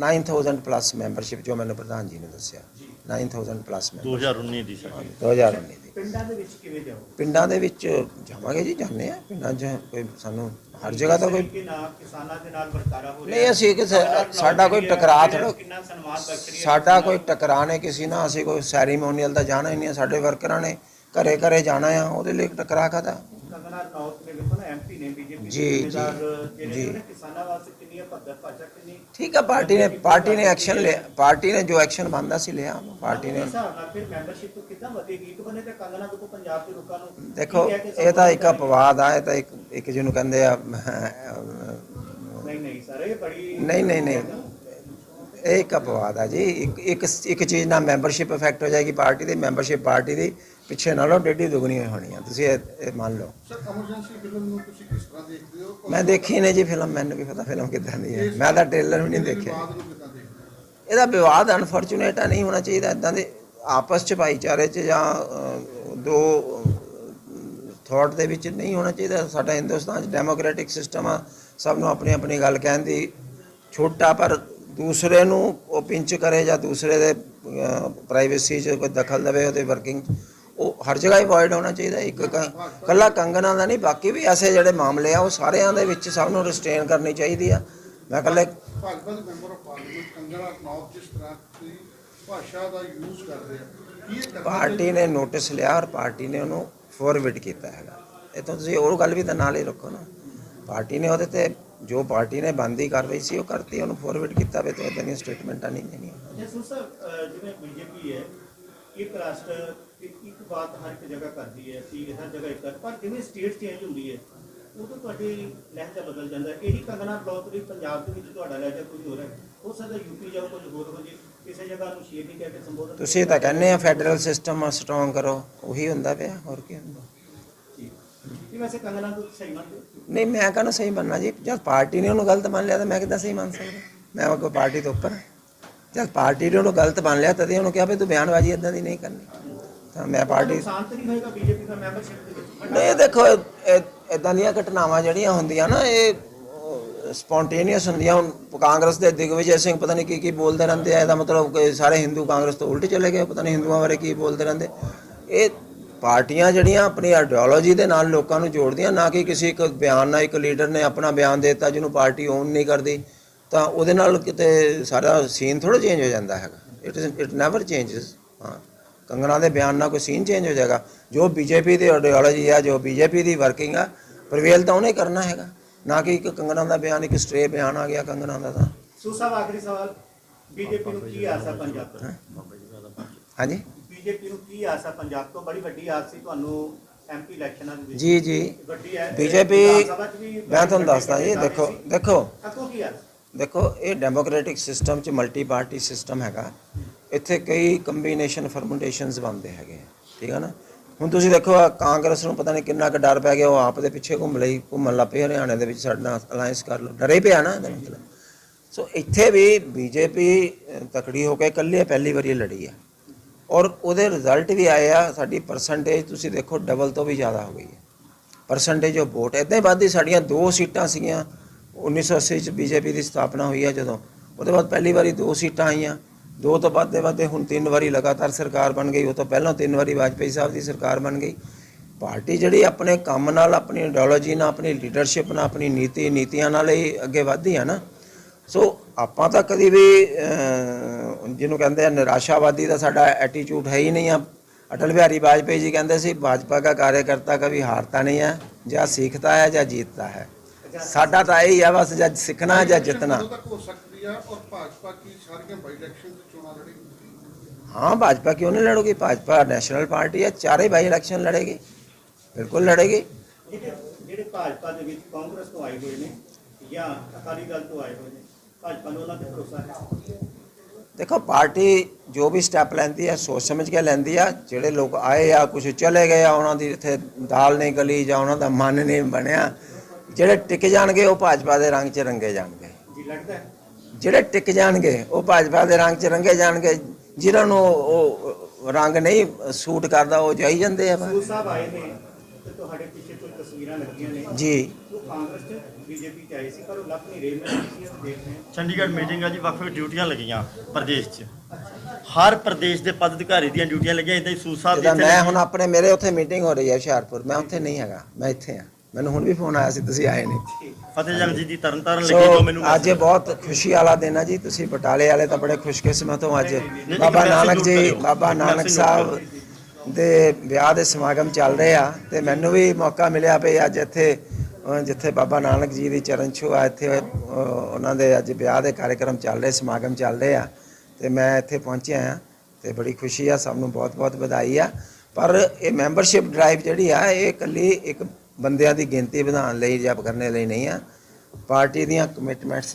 9000 plus membership ਜੋ ਮੈਨੂੰ ਪ੍ਰਧਾਨ ਜੀ ਨੇ ਦੱਸਿਆ। 9000 ਪਲੱਸ ਮੈਂਬਰ 2019 ਦੀ ਸਾਡੀ 2019 ਦੀ ਪਿੰਡਾਂ ਦੇ ਵਿੱਚ ਕਿਵੇਂ ਜਾਓ ਪਿੰਡਾਂ ਦੇ ਵਿੱਚ ਜਾਵਾਂਗੇ ਜੀ ਜਾਂਦੇ ਆ ਪਿੰਡਾਂ 'ਚ ਕੋਈ ਸਾਨੂੰ ਹਰ ਜਗ੍ਹਾ ਤਾਂ ਕੋਈ ਕਿਸਾਨਾਂ ਦੇ ਨਾਲ ਵਰਤਾਰਾ ਹੋ ਰਿਹਾ? ਨਹੀਂ ਅਸੀਂ ਕਿਸੇ ਸਾਡਾ ਕੋਈ ਟਕਰਾਅ ਹੈ? ਸਾਡਾ ਕੋਈ ਟਕਰਾਅ ਨਹੀਂ ਕਿਸੇ ਨਾਲ। ਅਸੀਂ ਕੋਈ ਸੈਰੀਮੋਨੀਅਲ ਤਾਂ ਜਾਣਾ ਹੀ ਨਹੀਂ। ਸਾਡੇ ਵਰਕਰਾਂ ਨੇ ਘਰੇ ਘਰੇ ਜਾਣਾ ਆ। ਉਹਦੇ ਲਈ ਟਕਰਾਅ ਬੀਜੇਪੀ ਜੀ, ਜੀ, ਜਿਹੜੇ ਜੀ। ਨੇ ਕਿਸਾਨਾਂ ਵਾਸਤੇ ਠੀਕ ਆ ਪਾਰਟੀ ਨੇ ਪਾਰਟੀ ਨੇ ਐਕਸ਼ਨ ਲਿਆ ਪਾਰਟੀ ਨੇ ਜੋ ਐਕਸ਼ਨ ਬੰਦਾ ਸੀ ਲਿਆ ਪਾਰਟੀ ਨੇ। ਦੇਖੋ ਇਹ ਤਾਂ ਇੱਕ ਅਪਵਾਦ ਆ ਇਹ ਤਾਂ ਇੱਕ ਇੱਕ ਜਿਹਨੂੰ ਕਹਿੰਦੇ ਆ ਨਹੀਂ ਨਹੀਂ ਸਰ ਇਹ ਬੜੀ ਨਹੀਂ ਨਹੀਂ ਨਹੀਂ। ਇਹ ਇੱਕ ਅਪਵਾਦ ਆ ਜੀ। ਇੱਕ ਇੱਕ ਚੀਜ਼ ਨਾਲ ਮੈਂਬਰਸ਼ਿਪ ਇਫੈਕਟ ਹੋ ਜਾਏਗੀ ਪਾਰਟੀ ਦੀ ਮੈਂਬਰਸ਼ਿਪ ਪਾਰਟੀ ਦੀ। ਪਿੱਛੇ ਨਾਲੋਂ ਡੇਢੀ ਦੁਗਣੀ ਹੋਣੀ ਆ ਤੁਸੀਂ ਇਹ ਇਹ ਮੰਨ ਲਓ। ਸਰ ਐਮਰਜੈਂਸੀ ਫਿਲਮ ਨੂੰ ਤੁਸੀਂ ਕਿਸ ਤਰ੍ਹਾਂ ਦੇਖਦੇ ਹੋ? ਮੈਂ ਦੇਖੀ ਨਹੀਂ ਜੀ ਫਿਲਮ ਮੈਨੂੰ ਵੀ ਪਤਾ ਫਿਲਮ ਕਿੱਦਾਂ ਦੀ ਹੈ। ਮੈਂ ਤਾਂ ਟ੍ਰੇਲਰ ਵੀ ਨਹੀਂ ਦੇਖਿਆ। ਇਹਦਾ ਵਿਵਾਦ ਅਨਫੋਰਚੂਨੇਟ ਆ ਨਹੀਂ ਹੋਣਾ ਚਾਹੀਦਾ ਇਦਾਂ ਦੇ ਆਪਸ ਚ ਭਾਈਚਾਰੇ ਚ ਜਾਂ ਦੋ ਥਾਟ ਦੇ ਵਿੱਚ ਨਹੀਂ ਹੋਣਾ ਚਾਹੀਦਾ। ਸਾਡਾ ਹਿੰਦੁਸਤਾਨ ਚ ਡੈਮੋਕ੍ਰੈਟਿਕ ਸਿਸਟਮ ਆ ਸਭ ਨੂੰ ਆਪਣੀ ਆਪਣੀ ਗੱਲ ਕਹਿਣ ਦੀ ਛੋਟਾ ਪਰ ਦੂਸਰੇ ਨੂੰ ਉਹ ਪਿੰਚ ਕਰੇ ਜਾਂ ਦੂਸਰੇ ਦੇ ਪ੍ਰਾਈਵੇਸੀ 'ਚ ਕੋਈ ਦਖਲ ਦੇਵੇ ਉਹਦੇ ਵਰਕਿੰਗ ਹਰ ਜਗ੍ਹਾ ਹੀ ਅਵੋਇਡ ਹੋਣਾ ਚਾਹੀਦਾ ਇੱਕ ਕ- ਕੱਲਾ ਕੰਗਨਾ ਦਾ ਨਹੀਂ ਬਾਕੀ ਵੀ ਐਸੇ ਜਿਹੜੇ ਮਾਮਲੇ ਆ ਉਹ ਸਾਰਿਆਂ ਦੇ ਵਿੱਚ ਸਭ ਨੂੰ ਰਿਸਟ੍ਰੇਨ ਕਰਨੀ ਚਾਹੀਦੀ ਆ। ਮੈਂ ਕੱਲੇ ਭਾਜਪਾ ਦੇ member of parliament Kangana Ranaut ਜਿਸ ਤਰ੍ਹਾਂ ਦੀ ਭਾਸ਼ਾ ਦਾ ਯੂਜ਼ ਕਰ ਰਹੇ ਆ ਕੀ ਇਹ ਕਰਨਾ ਪਾਰਟੀ ਨੇ ਨੋਟਿਸ ਲਿਆ ਔਰ ਪਾਰਟੀ ਨੇ ਉਹਨੂੰ ਫੋਰਵਰਡ ਕੀਤਾ ਹੈਗਾ। ਇਹ ਤਾਂ ਤੁਸੀਂ ਹੋਰ ਗੱਲ ਵੀ ਤਾਂ ਨਾਲ ਹੀ ਰੱਖੋ ਨਾ। ਪਾਰਟੀ ਨੇ ਉਹਦੇ ਤੇ ਜੋ ਪਾਰਟੀ ਨੇ ਬੰਦੀ ਕਾਰਵਾਈ ਸੀ ਉਹ ਕਰਤੀ ਉਹਨੂੰ ਫੋਰਵਰਡ ਕੀਤਾ ਵੇ ਤੇ ਇਦਾਂ ਦੀਆਂ ਸਟੇਟਮੈਂਟਾਂ ਨਹੀਂ ਦੇਣੀਆਂ। ਜਸੂ ਸਰ ਅਹ ਜਿਵੇਂ ਬੀਜੇਪੀ ਹੈ ਇੱਕ ਰਾਸ਼ਟਰ ਇੱਕ ਇੱਕ ਬਾਤ ਹਰ ਇੱਕ ਜਗ੍ਹਾ ਕਰਦੀ ਹੈ ਕਿ ਹਰ ਜਗ੍ਹਾ ਇੱਕ ਪਰ ਜਿਵੇਂ ਸਟੇਟ ਚੇਂਜ ਹੁੰਦੀ ਹੈ ਉਦੋਂ ਤੁਹਾਡੀ ਲਹਿਜਾ ਬਦਲ ਜਾਂਦਾ ਹੈ। ਇਹੀ ਕੰਗਣਾ ਬਲੌਕ ਦੀ ਪੰਜਾਬ ਦੇ ਵਿੱਚ ਤੁਹਾਡਾ ਲਹਿਜਾ ਕੁਝ ਹੋਰ ਹੈ। ਹੋ ਸਕਦਾ ਯੂਪੀ ਜਾਓ ਕੁਝ ਹੋਰ ਹੋ ਜੇ ਕਿਸੇ ਜਗ੍ਹਾ ਨੂੰ ਸ਼ੇਰ ਨਹੀਂ ਕਹਿ ਕੇ ਸੰਬੋਧਨ ਤੁਸੀਂ ਤਾਂ ਕਹਿੰਦੇ ਆ ਫੈਡਰਲ ਸਿਸਟਮ ਸਟਰੋਂਗ ਕਰੋ ਉਹੀ ਹੁੰਦਾ ਪਿਆ ਹੋਰ ਕੀ ਹੁੰਦਾ? ਕਿ ਵੈਸੇ ਕੰਗਣਾ ਨੂੰ ਸਹੀ ਮੰਨਦੇ ਹੋ? ਨਹੀਂ ਮੈਂ ਕਹਿੰਦਾ ਸਹੀ ਮੰਨਣਾ ਜੀ? ਜਦ ਪਾਰਟੀ ਨੇ ਉਹਨੂੰ ਗਲਤ ਮੰਨ ਲਿਆ ਤਾਂ ਮੈਂ ਕਿੱਦਾਂ ਸਹੀ ਮੰਨ ਸਕਦਾ? ਮੈਂ ਕੋਈ ਪਾਰਟੀ ਤੋਂ ਉੱਪਰ। ਜਦ ਪਾਰਟੀ ਨੇ ਉਹਨੂੰ ਗਲਤ ਮੰਨ ਲਿਆ ਤਦੇ ਉਹਨੂੰ ਕਿਹਾ ਵੀ ਤੂੰ ਬਿਆਨਬਾਜ਼ੀ ਇਦਾਂ ਦੀ ਨਹੀਂ ਕਰਨੀ। ਤਾਂ ਮੈਂ ਪਾਰਟੀ ਨੁਕਸਾਨ ਤਾਂ ਨਹੀਂ ਹੋਏਗਾ ਬੀਜੇਪੀ ਦਾ ਮੈਂਬਰਸ਼ਿਪ ਦੇ ਵਿੱਚ। ਨਹੀਂ ਦੇਖੋ ਇਦਾਂ ਦੀਆਂ ਘਟਨਾਵਾਂ ਜਿਹੜੀਆਂ ਹੁੰਦੀਆਂ ਨਾ ਇਹ ਸਪੌਂਟੇਨੀਅਸ ਹੁੰਦੀਆਂ। ਹੁਣ ਕਾਂਗਰਸ ਦੇ ਦਿਗਵਿਜੇ ਸਿੰਘ ਪਤਾ ਨਹੀਂ ਕੀ ਕੀ ਬੋਲਦੇ ਰਹਿੰਦੇ ਆ ਇਹਦਾ ਮਤਲਬ ਕਿ ਸਾਰੇ ਹਿੰਦੂ ਕਾਂਗਰਸ ਤੋਂ ਉਲਟ ਚਲੇ ਗਏ ਪਤਾ ਨਹੀਂ ਹਿੰਦੂਆਂ ਬਾਰੇ ਕੀ ਬੋਲਦੇ ਰਹਿੰਦੇ। ਇਹ ਪਾਰਟੀਆਂ ਜਿਹੜੀਆਂ ਆਪਣੀ ਆਈਡੀਓਲੋਜੀ ਦੇ ਨਾਲ ਲੋਕਾਂ ਨੂੰ ਜੋੜਦੀਆਂ ਨਾ ਕਿ ਕਿਸੇ ਇੱਕ ਬਿਆਨ ਨਾਲ ਇੱਕ ਲੀਡਰ ਨੇ ਆਪਣਾ ਬਿਆਨ ਦਿੱਤਾ ਜਿਹਨੂੰ ਪਾਰਟੀ ਓਨ ਨਹੀਂ ਕਰਦੀ ਤਾਂ ਉਹਦੇ ਨਾਲ ਕਿਤੇ ਸਾਰਾ ਸੀਨ ਥੋੜਾ ਚੇਂਜ ਹੋ ਜਾਂਦਾ ਹੈਗਾ। ਇਟ ਇਟ ਨੈਵਰ ਚੇਂਜਸ ਹਾਂ। ਕੰਗਣਾ ਦੇ ਬਿਆਨ ਨਾਲ ਕੋਈ ਸੀਨ ਚੇਂਜ ਹੋ ਜਾਏਗਾ। ਜੋ ਬੀਜੇਪੀ ਦੀ ਆਈਡੀਓਲੋਜੀ ਆ ਜੋ ਬੀਜੇਪੀ ਦੀ ਵਰਕਿੰਗ ਆ ਪ੍ਰਵੇਲ ਤਾਂ ਉਹਨੇ ਕਰਨਾ ਹੈਗਾ। ਨਾ ਕਿ ਇੱਕ ਕੰਗਣਾ ਦਾ ਬਿਆਨ ਇੱਕ ਸਟ੍ਰੇ ਬਿਆਨ ਆ ਗਿਆ ਕੰਗਣਾ ਦਾ ਤਾਂ। ਸੂ ਸਾਹਿਬ ਆਖਰੀ ਸਵਾਲ। ਬੀਜੇਪੀ ਨੂੰ ਕੀ ਆਸ ਪੰਜਾਬ ਤੋਂ? ਹਾਂਜੀ? ਬੀਜੇਪੀ ਨੂੰ ਕੀ ਆਸ ਪੰਜਾਬ ਤੋਂ? ਬੜੀ ਵੱਡੀ ਆਸ ਸੀ ਤੁਹਾਨੂੰ ਐਮਪੀ ਇਲੈਕਸ਼ਨਾਂ ਦੇ ਵਿੱਚ। ਜੀ ਜੀ। ਵੱਡੀ ਹੈ। ਬੀਜੇਪੀ ਮੈਂ ਤੁਹਾਨੂੰ ਦੱਸਦਾ ਜੀ ਦੇਖੋ। ਦੇਖੋ। ਅੱਗੋਂ ਕੀ ਆਸ? ਦੇਖੋ ਇਹ ਡੈਮੋਕ੍ਰੈਟਿਕ ਸਿਸਟਮ ਚ ਮਲਟੀ ਪਾਰਟੀ ਸਿਸਟਮ ਹੈਗਾ। ਇੱਥੇ ਕਈ ਕੰਬੀਨੇਸ਼ਨ ਫਰਮੈਂਟੇਸ਼ਨਸ ਬਣਦੇ ਹੈਗੇ ਠੀਕ ਹੈ ਨਾ? ਹੁਣ ਤੁਸੀਂ ਦੇਖੋ ਆਹ ਕਾਂਗਰਸ ਨੂੰ ਪਤਾ ਨਹੀਂ ਕਿੰਨਾ ਕੁ ਡਰ ਪੈ ਗਿਆ, ਉਹ ਆਪ ਦੇ ਪਿੱਛੇ ਘੁੰਮ ਲਈ, ਘੁੰਮਣ ਲੱਗ ਪਈ ਹਰਿਆਣੇ ਦੇ ਵਿੱਚ, ਸਾਡੇ ਨਾਲ ਅਲਾਈਅੰਸ ਕਰ ਲਓ। ਡਰੇ ਪਿਆ ਨਾ ਇਹਦਾ ਮਤਲਬ। ਸੋ ਇੱਥੇ ਵੀ ਬੀਜੇਪੀ ਤਕੜੀ ਹੋ ਕੇ ਇਕੱਲੇ ਪਹਿਲੀ ਵਾਰੀ ਲੜੀ ਆ। ਔਰ ਉਹਦੇ ਰਿਜ਼ਲਟ ਵੀ ਆਏ ਆ, ਸਾਡੀ ਪਰਸੈਂਟੇਜ ਤੁਸੀਂ ਦੇਖੋ ਡਬਲ ਤੋਂ ਵੀ ਜ਼ਿਆਦਾ ਹੋ ਗਈ ਹੈ ਪਰਸੈਂਟੇਜ ਆਫ ਵੋਟ ਇਦਾਂ ਹੀ ਵੱਧਦੀ ਸਾਡੀਆਂ ਦੋ ਸੀਟਾਂ ਸੀਗੀਆਂ 1980 ਚ ਬੀਜੇਪੀ ਦੀ ਸਥਾਪਨਾ ਹੋਈ ਹੈ ਜਦੋਂ। ਉਹਦੇ ਬਾਅਦ ਪਹਿਲੀ ਵਾਰੀ ਦੋ ਸੀਟਾਂ ਆਈਆਂ। ਦੋ ਤੋਂ ਵੱਧ ਦੇ ਵੱਧ ਹੁਣ ਤਿੰਨ ਵਾਰੀ ਲਗਾਤਾਰ ਸਰਕਾਰ ਬਣ ਗਈ, ਉਹ ਤੋਂ ਪਹਿਲਾਂ ਤਿੰਨ ਵਾਰੀ ਵਾਜਪਾਈ ਸਾਹਿਬ ਦੀ ਸਰਕਾਰ ਬਣ ਗਈ। ਪਾਰਟੀ ਜਿਹੜੀ ਆਪਣੇ ਕੰਮ ਨਾਲ, ਆਪਣੀ ਆਈਡੀਓਲੋਜੀ ਨਾਲ, ਆਪਣੀ ਲੀਡਰਸ਼ਿਪ ਨਾਲ, ਆਪਣੀ ਨੀਤੀ, ਨੀਤੀਆਂ ਨਾਲ ਹੀ ਅੱਗੇ ਵਧਦੀ ਹੈ ਨਾ। ਸੋ ਆਪਾਂ ਤਾਂ ਕਦੀ ਵੀ ਜਿਹਨੂੰ ਕਹਿੰਦੇ ਆ ਨਿਰਾਸ਼ਾਵਾਦੀ ਦਾ ਸਾਡਾ ਐਟੀਟਿਊਡ ਹੈ ਹੀ ਨਹੀਂ ਆ। ਅਟਲ ਬਿਹਾਰੀ ਵਾਜਪੇਈ ਜੀ ਕਹਿੰਦੇ ਸੀ, ਭਾਜਪਾ ਦਾ ਕਾਰਜਕਰਤਾ ਕਦੀ ਹਾਰਤਾ ਨਹੀਂ ਹੈ ਜਾਂ ਸਿੱਖਦਾ ਹੈ ਜਾਂ ਜਿੱਤਦਾ ਹੈ। ਸਾਡਾ ਤਾਂ ਇਹ ਹੀ ਆ ਬਸ, ਜਾਂ ਸਿੱਖਣਾ ਜਾਂ ਜਿੱਤਣਾ। ਹੋ ਔਰ ਭਾਜਪਾ ਕੀ ਸਾਰੀਆਂ ਬਾਈ ਇਲੈਕਸ਼ਨ ਹਾਂ ਭਾਜਪਾ ਕਿਉਂ ਨਹੀਂ ਲੜੋਗੀ ਭਾਜਪਾ ਨੈਸ਼ਨਲ ਪਾਰਟੀ ਹੈ ਚਾਰੇ ਬਾਈ ਇਲੈਕਸ਼ਨ ਲੜੇਗੀ ਬਿਲਕੁਲ ਲੜੇਗੀ ਜਿਹੜੇ ਜਿਹੜੇ ਭਾਜਪਾ ਦੇ ਵਿੱਚ ਕਾਂਗਰਸ ਤੋਂ ਆਏ ਹੋਏ ਨੇ ਜਾਂ ਅਕਾਲੀ ਦਲ ਤੋਂ ਆਏ ਹੋਏ ਨੇ ਭਾਜਪਾ ਨੂੰ ਉਹਨਾਂ ਤੇ ਭਰੋਸਾ ਹੈ ਦੇਖੋ ਪਾਰਟੀ ਜੋ ਵੀ ਸਟੈਪ ਲੈਂਦੀ ਹੈ ਸੋਚ ਸਮਝ ਕੇ ਲੈਂਦੀ ਆ ਜਿਹੜੇ ਲੋਕ ਆਏ ਆ ਕੁਝ ਚਲੇ ਗਏ ਆ ਉਹਨਾਂ ਦੀ ਇੱਥੇ ਦਾਲ ਨਹੀਂ ਗਲੀ ਜਾਂ ਉਹਨਾਂ ਦਾ ਮਨ ਨਹੀਂ ਬਣਿਆ ਜਿਹੜੇ ਟਿਕ ਜਾਣਗੇ ਉਹ ਭਾਜਪਾ ਦੇ ਰੰਗ 'ਚ ਰੰਗੇ ਜਾਣਗੇ ਜੀ ਲੱਗਦਾ ਹੈ ਜਿਹੜੇ ਟਿਕ ਜਾਣਗੇ ਉਹ ਭਾਜਪਾ ਦੇ ਰੰਗ 'ਚ ਰੰਗੇ ਜਾਣਗੇ ਜਿਨ੍ਹਾਂ ਨੂੰ ਉਹ ਰੰਗ ਨਹੀਂ ਸੂਟ ਕਰਦਾ ਉਹ ਜਾਈ ਜਾਂਦੇ ਆ। ਬਸ। ਸੂ ਸਾਹਿਬ ਆਏ ਨੇ ਤੇ ਤੁਹਾਡੇ ਪਿੱਛੇ ਕੋਈ ਤਸਵੀਰਾਂ ਲੱਗੀਆਂ ਨੇ? ਜੀ। ਉਹ ਕਾਂਗਰਸ 'ਚ ਬੀਜੇਪੀ ਚ ਆਏ ਸੀ ਪਰ ਉਹ ਲੱਭ ਨਹੀਂ ਰਹੇ। ਮੈਂ ਸੀ ਉਹ ਦੇਖ ਰਹੇ ਹਾਂ। ਚੰਡੀਗੜ੍ਹ ਮੀਟਿੰਗ ਆ ਜੀ ਵੱਖ ਵੱਖ ਡਿਊਟੀਆਂ ਲੱਗੀਆਂ ਪ੍ਰਦੇਸ਼ 'ਚ। ਹਰ ਪ੍ਰਦੇਸ਼ ਦੇ ਪਦ ਅਧਿਕਾਰੀ ਦੀਆਂ ਡਿਊਟੀਆਂ ਲੱਗੀਆਂ ਇਦਾਂ ਹੀ ਸੂਦ ਸਾਹਿਬ ਜਿੱਦਾਂ ਮੈਂ। ਹੁਣ ਆਪਣੇ ਮੇਰੇ ਉੱਥੇ ਮੀਟਿੰਗ ਹੋ ਰਹੀ ਹੈ ਹੁਸ਼ਿਆਰਪੁਰ ਮੈਂ ਉੱਥੇ ਨਹੀਂ ਹੈਗਾ ਮੈਂ ਇੱਥੇ ਆ ਮੈਨੂੰ ਹੁਣ ਵੀ ਫੋਨ ਆਇਆ ਸੀ ਤੁਸੀਂ ਆਏ ਨਹੀਂ। ਫਤਿਹ ਜੰਗ ਜੀ ਦੀ ਤਰਨ ਤਾਰਨ ਲੱਗੀ ਜੋ ਮੈਨੂੰ ਅੱਜ ਇਹ ਬਹੁਤ ਖੁਸ਼ੀ ਵਾਲਾ ਦਿਨ ਹੈ ਜੀ ਤੁਸੀਂ ਬਟਾਲੇ ਵਾਲੇ ਤਾਂ ਬੜੇ ਖੁਸ਼ਕਿਸਮਤ ਹੋ ਅੱਜ ਬਾਬਾ ਨਾਨਕ ਜੀ। ਬਾਬਾ ਨਾਨਕ ਸਾਹਿਬ ਦੇ ਵਿਆਹ ਦੇ ਸਮਾਗਮ ਚੱਲ ਰਹੇ ਆ ਤੇ ਮੈਨੂੰ ਵੀ ਮੌਕਾ ਮਿਲਿਆ ਵੀ ਅੱਜ ਇੱਥੇ ਜਿੱਥੇ ਬਾਬਾ ਨਾਨਕ ਜੀ ਦੀ ਚਰਨ ਛੋਹ ਆ ਇੱਥੇ ਉਹਨਾਂ ਦੇ ਅੱਜ ਵਿਆਹ ਦੇ ਕਾਰਜਕ੍ਰਮ ਚੱਲ ਰਹੇ ਸਮਾਗਮ ਚੱਲ ਰਹੇ ਆ ਤੇ ਮੈਂ ਇੱਥੇ ਪਹੁੰਚਿਆ ਆ ਤੇ ਬੜੀ ਖੁਸ਼ੀ ਆ ਸਭ ਨੂੰ ਬਹੁਤ-ਬਹੁਤ ਵਧਾਈ ਆ। ਪਰ ਇਹ ਮੈਂਬਰਸ਼ਿਪ ਡਰਾਈਵ ਜਿਹੜੀ ਆ ਇਹ ਇਕੱਲੀ ਇੱਕ ਬੰਦਿਆਂ ਦੀ ਗਿਣਤੀ ਵਧਾਉਣ ਲਈ ਜਾਂ ਕਰਨੇ ਲਈ ਨਹੀਂ ਆ। ਪਾਰਟੀ ਦੀਆਂ ਕਮਿਟਮੈਂਟਸ